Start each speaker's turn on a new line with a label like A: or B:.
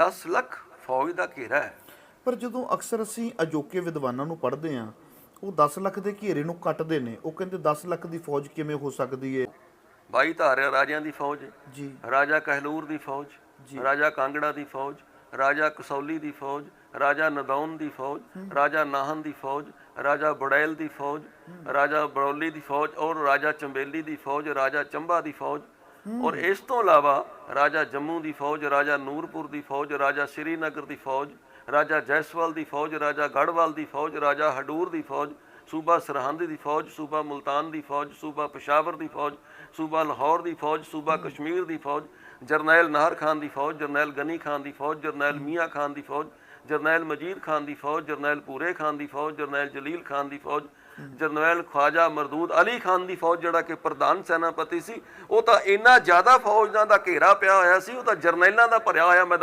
A: 10 ਲੱਖ ਫੌਜ ਦਾ ਘੇਰਾ ਹੈ।
B: ਪਰ ਜਦੋਂ ਅਕਸਰ ਅਸੀਂ ਅਜੋਕੇ ਵਿਦਵਾਨਾਂ ਨੂੰ ਪੜ੍ਹਦੇ ਹਾਂ ਉਹ 10 ਲੱਖ ਦੇ ਘੇਰੇ ਨੂੰ ਕੱਟਦੇ ਨੇ। ਉਹ ਕਹਿੰਦੇ 10 ਲੱਖ ਦੀ ਫੌਜ ਕਿਵੇਂ ਹੋ ਸਕਦੀ ਹੈ
A: 22 ਧਾਰਿਆ ਰਾਜਿਆਂ ਦੀ ਫੌਜ।
B: ਜੀ।
A: ਰਾਜਾ ਕਹਿਲੂਰ ਦੀ ਫੌਜ ਰਾਜਾ ਕਾਂਗੜਾ ਦੀ ਫੌਜ ਰਾਜਾ ਕਸੌਲੀ ਦੀ ਫੌਜ ਰਾਜਾ ਨਦੌਨ ਦੀ ਫੌਜ ਰਾਜਾ ਨਾਹਨ ਦੀ ਫੌਜ ਰਾਜਾ ਬੜੈਲ ਦੀ ਫੌਜ ਰਾਜਾ ਬਰੌਲੀ ਦੀ ਫੌਜ ਔਰ ਰਾਜਾ ਚੰਬੇਲੀ ਦੀ ਫੌਜ ਰਾਜਾ ਚੰਬਾ ਦੀ ਫੌਜ ਔਰ ਇਸ ਤੋਂ ਇਲਾਵਾ ਰਾਜਾ ਜੰਮੂ ਦੀ ਫੌਜ ਰਾਜਾ ਨੂਰਪੁਰ ਦੀ ਫੌਜ ਰਾਜਾ ਸ਼੍ਰੀਨਗਰ ਦੀ ਫੌਜ ਰਾਜਾ ਜੈਸਵਾਲ ਦੀ ਫੌਜ ਰਾਜਾ ਗੜਵਾਲ ਦੀ ਫੌਜ ਰਾਜਾ ਹਡੂਰ ਦੀ ਫੌਜ ਸੂਬਾ ਸਰਹੰਦ ਦੀ ਫੌਜ ਸੂਬਾ ਮੁਲਤਾਨ ਦੀ ਫੌਜ ਸੂਬਾ ਪਸ਼ਾਵਰ ਦੀ ਫੌਜ ਸੂਬਾ ਲਾਹੌਰ ਦੀ ਫੌਜ ਸੂਬਾ ਕਸ਼ਮੀਰ ਦੀ ਫੌਜ ਜਰਨੈਲ ਨਾਹਰ ਖਾਨ ਦੀ ਫੌਜ ਜਰਨੈਲ ਗਨੀ ਖਾਨ ਦੀ ਫੌਜ ਜਰਨੈਲ ਮੀਆਂ ਖਾਨ ਦੀ ਫੌਜ ਜਰਨੈਲ ਮਜੀਦ ਖਾਨ ਦੀ ਫੌਜ, ਜਰਨੈਲ ਪੂਰੇ ਖਾਨ ਦੀ ਫੌਜ, ਜਰਨੈਲ ਜਲੀਲ ਖਾਨ ਦੀ ਫੌਜ, ਜਰਨੈਲ ਖਵਾਜਾ ਮਰਦੂਦ ਅਲੀ ਖਾਨ ਦੀ ਫੌਜ ਜਿਹੜਾ ਕਿ ਪ੍ਰਧਾਨ ਸੈਨਾਪਤੀ ਸੀ, ਉਹ ਤਾਂ ਇੰਨਾ ਜ਼ਿਆਦਾ ਫੌਜਾਂ ਦਾ ਘੇਰਾ ਪਿਆ ਹੋਇਆ ਸੀ, ਉਹ ਤਾਂ ਜਰਨੈਲਾਂ ਦਾ ਭਰਿਆ ਹੋਇਆ ਮੈਦਾਨ